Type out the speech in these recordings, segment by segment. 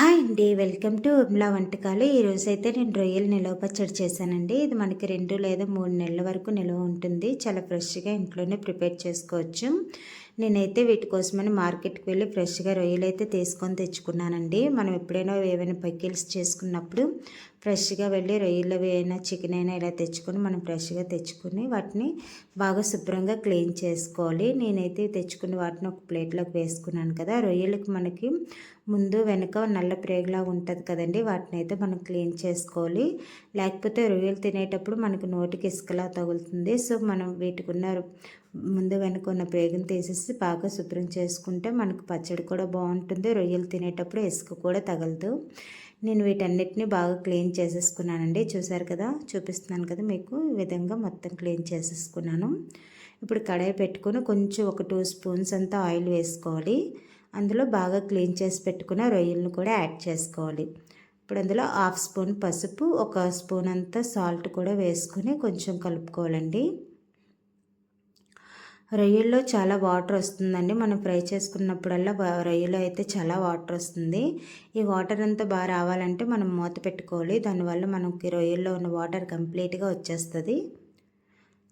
他 అండి. Welcome to ఉమ్లా వంటకాలు. ఈరోజు అయితే నేను రొయ్యలు నిలవ పచ్చడి చేశానండి. ఇది మనకి రెండు లేదా మూడు నెలల వరకు నిల్వ ఉంటుంది. చాలా ఫ్రెష్గా ఇంట్లోనే ప్రిపేర్ చేసుకోవచ్చు. నేనైతే వీటి కోసమని మార్కెట్కి వెళ్ళి ఫ్రెష్గా రొయ్యలు అయితే తీసుకొని తెచ్చుకున్నానండి. మనం ఎప్పుడైనా ఏమైనా పకిల్స్ చేసుకున్నప్పుడు ఫ్రెష్గా వెళ్ళి రొయ్యలు అయినా చికెన్ అయినా ఇలా తెచ్చుకొని మనం ఫ్రెష్గా తెచ్చుకొని వాటిని బాగా శుభ్రంగా క్లీన్ చేసుకోవాలి. నేనైతే తెచ్చుకుని వాటిని ఒక ప్లేట్లోకి వేసుకున్నాను కదా. రొయ్యలకు మనకి ముందు వెనక నల్ల ప్రేగులా ఉంటుంది కదండి. వాటిని అయితే మనం క్లీన్ చేసుకోవాలి. లేకపోతే రొయ్యలు తినేటప్పుడు మనకు నోటికి ఇసుకలా తగులుతుంది. సో మనం వీటికి ఉన్న ముందు వెనుక ఉన్న ప్రేగును తీసేసి బాగా శుభ్రం చేసుకుంటే మనకు పచ్చడి కూడా బాగుంటుంది. రొయ్యలు తినేటప్పుడు ఇసుక కూడా తగలదు. నేను వీటన్నిటిని బాగా క్లీన్ చేసేసుకున్నానండి. చూసారు కదా? చూపిస్తున్నాను కదా మీకు? ఈ విధంగా మొత్తం క్లీన్ చేసేసుకున్నాను. ఇప్పుడు కడాయి పెట్టుకొని కొంచెం ఒక టూ స్పూన్స్ అంతా ఆయిల్ వేసుకోవాలి. అందులో బాగా క్లీన్ చేసి పెట్టుకున్న రొయ్యలను కూడా యాడ్ చేసుకోవాలి. ఇప్పుడు అందులో హాఫ్ స్పూన్ పసుపు ఒక స్పూన్ అంతా సాల్ట్ కూడా వేసుకుని కొంచెం కలుపుకోవాలండి. రొయ్యల్లో చాలా వాటర్ వస్తుందండి. మనం ఫ్రై చేసుకున్నప్పుడల్లా రొయ్యలో అయితే చాలా వాటర్ వస్తుంది. ఈ వాటర్ అంతా బాగా రావాలంటే మనం మూత పెట్టుకోవాలి. దానివల్ల మనకి రొయ్యల్లో ఉన్న వాటర్ కంప్లీట్గా వచ్చేస్తుంది.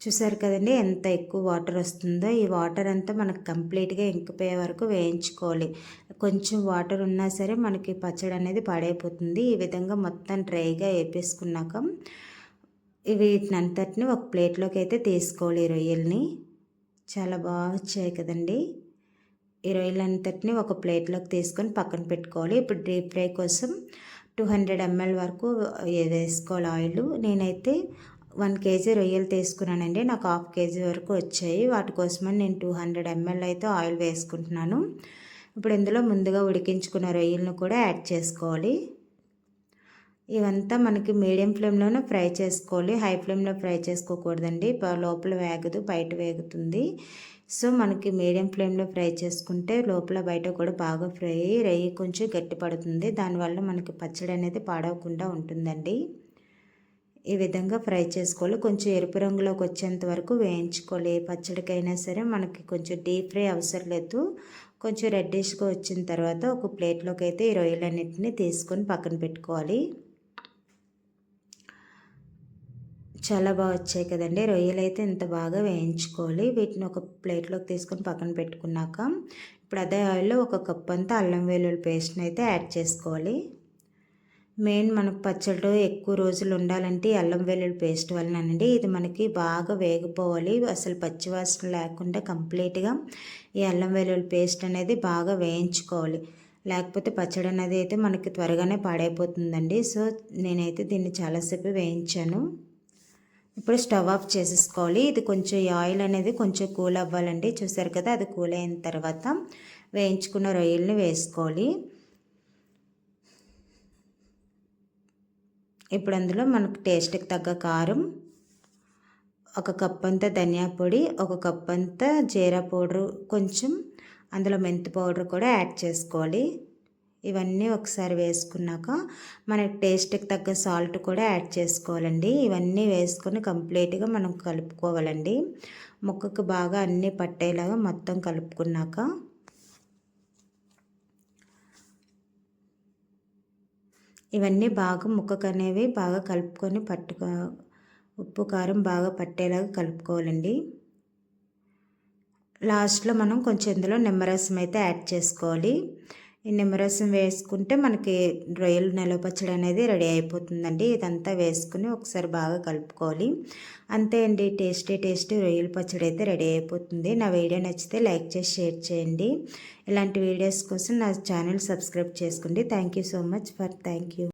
చూసారు కదండి ఎంత ఎక్కువ వాటర్ వస్తుందో. ఈ వాటర్ అంతా మనకు కంప్లీట్గా ఇంకిపోయే వరకు వేయించుకోవాలి. కొంచెం వాటర్ ఉన్నా సరే మనకి పచ్చడి అనేది పాడైపోతుంది. ఈ విధంగా మొత్తం డ్రైగా వేపేసుకున్నాక వీటినంతటిని అంతటిని ఒక ప్లేట్లోకి అయితే తీసుకోవాలి ఈ రొయ్యల్ని. చాలా బాగా వచ్చాయి కదండి. ఈ రొయ్యలంతటిని ఒక ప్లేట్లోకి తీసుకొని పక్కన పెట్టుకోవాలి. ఇప్పుడు డీప్ ఫ్రై కోసం టూ హండ్రెడ్ ఎంఎల్ వరకు వేసుకోవాలి ఆయిల్. నేనైతే వన్ కేజీ రొయ్యలు తీసుకున్నానండి. నాకు హాఫ్ కేజీ వరకు వచ్చాయి. వాటి కోసమని నేను టూ హండ్రెడ్ ఎంఎల్ అయితే ఆయిల్ వేసుకుంటున్నాను. ఇప్పుడు ఇందులో ముందుగా ఉడికించుకున్న రొయ్యలను కూడా యాడ్ చేసుకోవాలి. ఇవంతా మనకి మీడియం ఫ్లేమ్లోనే ఫ్రై చేసుకోవాలి. హై ఫ్లేమ్లో ఫ్రై చేసుకోకూడదండి. లోపల వేగదు బయట వేగుతుంది. సో మనకి మీడియం ఫ్లేమ్లో ఫ్రై చేసుకుంటే లోపల బయట కూడా బాగా ఫ్రై అయ్యి రొయ్యి కొంచెం గట్టి పడుతుంది దానివల్ల మనకి పచ్చడి అనేది పాడవకుండా ఉంటుందండి. ఈ విధంగా ఫ్రై చేసుకోవాలి. కొంచెం ఎరుపు రంగులోకి వచ్చేంత వరకు వేయించుకోవాలి. పచ్చడికైనా సరే మనకి కొంచెం డీప్ ఫ్రై అవసరం లేదు. కొంచెం రెడ్డిష్గా వచ్చిన తర్వాత ఒక ప్లేట్లోకి అయితే ఈ రొయ్యలన్నింటినీ తీసుకొని పక్కన పెట్టుకోవాలి. చాలా బాగా వచ్చాయి కదండి. రొయ్యలు అయితే ఇంత బాగా వేయించుకోవాలి. వీటిని ఒక ప్లేట్లోకి తీసుకొని పక్కన పెట్టుకున్నాక ఇప్పుడు అదే ఆయిల్లో ఒక కప్ అంతా అల్లం వెల్లుల్లి పేస్ట్ని అయితే యాడ్ చేసుకోవాలి. మెయిన్ మనకు పచ్చడి ఎక్కువ రోజులు ఉండాలంటే అల్లం వెల్లుల్లి పేస్ట్ వలనండి. ఇది మనకి బాగా వేగిపోవాలి. అసలు పచ్చివాసన లేకుండా కంప్లీట్గా ఈ అల్లం వెల్లుల్లి పేస్ట్ అనేది బాగా వేయించుకోవాలి. లేకపోతే పచ్చడి అనేది అయితే మనకి త్వరగానే పాడైపోతుందండి. సో నేనైతే దీన్ని చాలాసేపు వేయించాను. ఇప్పుడు స్టవ్ ఆఫ్ చేసేసుకోవాలి. ఇది కొంచెం ఆయిల్ అనేది కొంచెం కూల్ అవ్వాలండి. చూసారు కదా అది కూల్ అయిన తర్వాత వేయించుకున్న రొయ్యల్ని వేసుకోవాలి. ఇప్పుడు అందులో మనకు టేస్ట్కి తగ్గ కారం ఒక కప్ అంతా ధనియా పొడి ఒక కప్ అంతా జీరా పౌడరు కొంచెం అందులో మెంతి పౌడర్ కూడా యాడ్ చేసుకోవాలి. ఇవన్నీ ఒకసారి వేసుకున్నాక మన టేస్ట్కి తగ్గ సాల్ట్ కూడా యాడ్ చేసుకోవాలండి. ఇవన్నీ వేసుకొని కంప్లీట్గా మనం కలుపుకోవాలండి. ముక్కకు బాగా అన్నీ పట్టేలాగా మొత్తం కలుపుకున్నాక ఇవన్నీ బాగా ముక్కకనేవి బాగా కలుపుకొని పట్టుకో ఉప్పు కారం బాగా పట్టేలాగా కలుపుకోవాలండి. లాస్ట్లో మనం కొంచెం ఇందులో నిమ్మరసం అయితే యాడ్ చేసుకోవాలి. ఈ నిమ్మరసం వేసుకుంటే మనకి రొయ్యలు నిలవ పచ్చడి అనేది రెడీ అయిపోతుందండి. ఇదంతా వేసుకుని ఒకసారి బాగా కలుపుకోవాలి. అంతే అండి టేస్టీ టేస్టీ రొయ్యల పచ్చడి అయితే రెడీ అయిపోతుంది. నా వీడియో నచ్చితే లైక్ చేసి షేర్ చేయండి. ఇలాంటి వీడియోస్ కోసం నా ఛానల్ సబ్స్క్రైబ్ చేసుకోండి. Thank you so much for thank you.